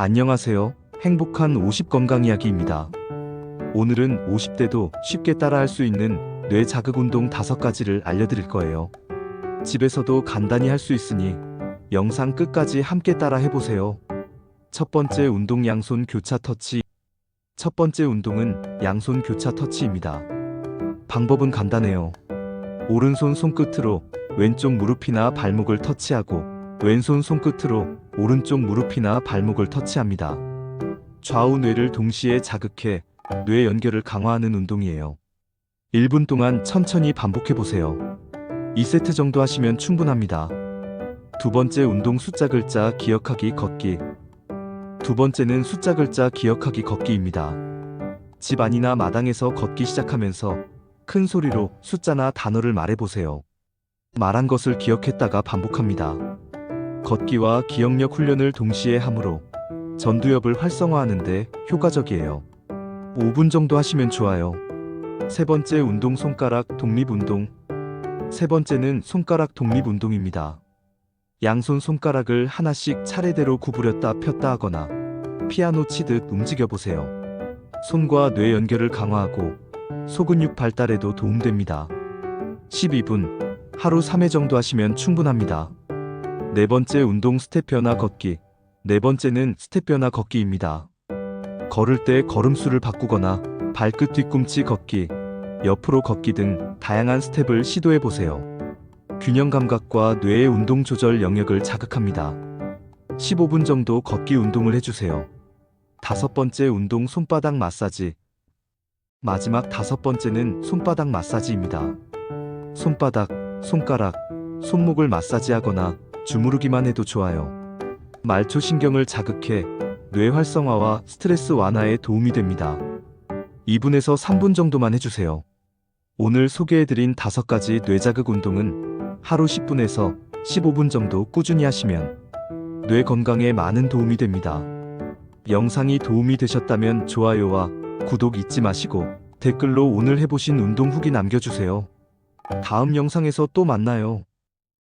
안녕하세요. 행복한 50 건강 이야기입니다. 오늘은 50대도 쉽게 따라할 수 있는 뇌 자극 운동 5가지를 알려드릴 거예요. 집에서도 간단히 할 수 있으니 영상 끝까지 함께 따라 해보세요. 첫 번째 운동 양손 교차 터치. 첫 번째 운동은 양손 교차 터치입니다. 방법은 간단해요. 오른손 손끝으로 왼쪽 무릎이나 발목을 터치하고 왼손 손끝으로 오른쪽 무릎이나 발목을 터치합니다. 좌우 뇌를 동시에 자극해 뇌 연결을 강화하는 운동이에요. 1분 동안 천천히 반복해 보세요. 2세트 정도 하시면 충분합니다. 두 번째 운동 숫자 글자 기억하기 걷기. 두 번째는 숫자 글자 기억하기 걷기입니다. 집 안이나 마당에서 걷기 시작하면서 큰 소리로 숫자나 단어를 말해 보세요. 말한 것을 기억했다가 반복합니다. 걷기와 기억력 훈련을 동시에 함으로 전두엽을 활성화하는데 효과적이에요. 5분 정도 하시면 좋아요. 세 번째 운동 손가락 독립 운동. 세 번째는 손가락 독립 운동입니다. 양손 손가락을 하나씩 차례대로 구부렸다 폈다 하거나 피아노 치듯 움직여 보세요. 손과 뇌 연결을 강화하고 소근육 발달에도 도움됩니다. 12분, 하루 3회 정도 하시면 충분합니다. 네 번째 운동 스텝 변화 걷기. 네 번째는 스텝 변화 걷기입니다. 걸을 때 걸음수를 바꾸거나 발끝 뒤꿈치 걷기, 옆으로 걷기 등 다양한 스텝을 시도해 보세요. 균형 감각과 뇌의 운동 조절 영역을 자극합니다. 15분 정도 걷기 운동을 해주세요. 다섯 번째 운동 손바닥 마사지. 마지막 다섯 번째는 손바닥 마사지입니다. 손바닥, 손가락, 손목을 마사지하거나 주무르기만 해도 좋아요. 말초 신경을 자극해 뇌 활성화와 스트레스 완화에 도움이 됩니다. 2분에서 3분 정도만 해주세요. 오늘 소개해드린 5가지 뇌자극 운동은 하루 10분에서 15분 정도 꾸준히 하시면 뇌 건강에 많은 도움이 됩니다. 영상이 도움이 되셨다면 좋아요와 구독 잊지 마시고 댓글로 오늘 해보신 운동 후기 남겨주세요. 다음 영상에서 또 만나요.